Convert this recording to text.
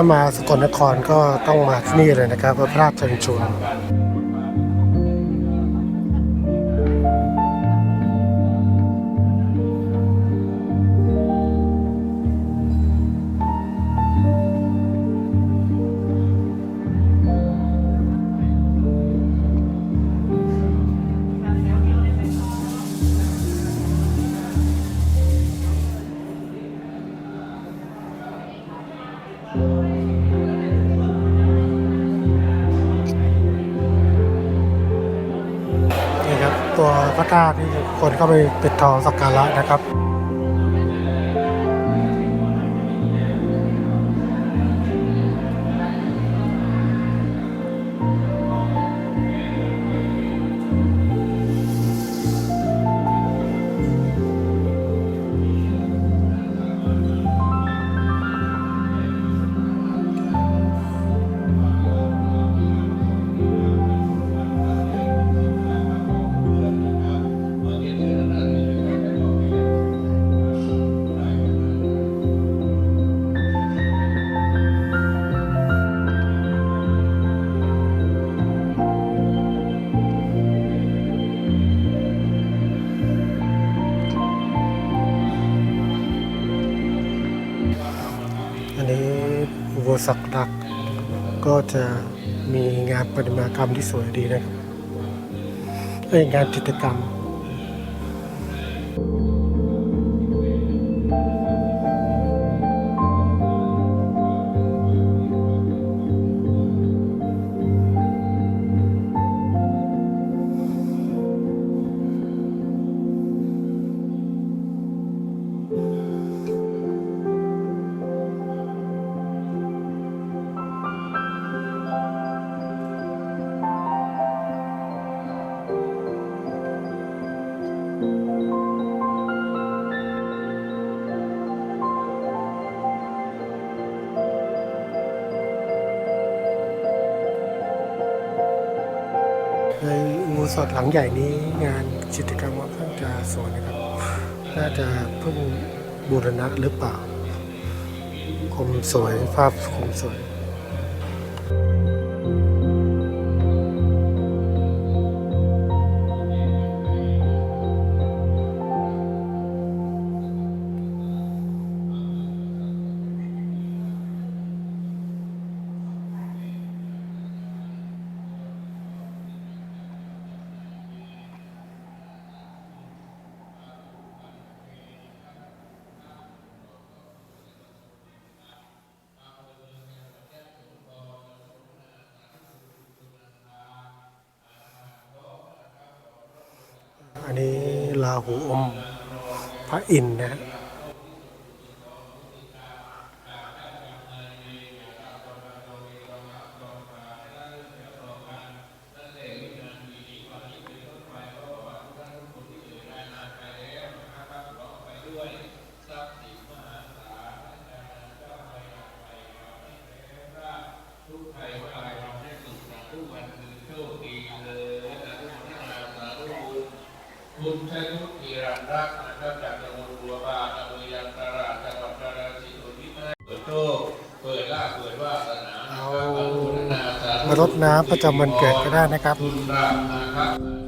ถ้ามาสกลนครก็ต้องมาที่นี่เลยนะครับพระราชชนชุน นี่ครับ ตัวพระธาตุที่คนเข้าไปปิดทองสักการะนะครับ โบสถหลัก ก็จะมีงานประติมากรรมที่สวยดีนะครับเอ้ยงานจิตรกรรม ในอุโบสถหลังใหญ่นี้งานจิตรกรรมค่อนข้างจะสวยนะครับ น่าจะเพิ่งบูรณะหรือเปล่า คมสวยภาพคมสวย อันนี้ลาหูอมพระอินทร์นะฮะ คุณชนุกีรันรักนะครับจากจังหวัดบัวบานอำเภอยังตราดจังหวัดพ ระนครศรีอยุธยาเปิดโชคเปิดลาภเปิดวาสนานะครับอนุโมทนาสาธุมารดน้ำประจำวันเกิดก็ได้นะครับคุณรามนะครับ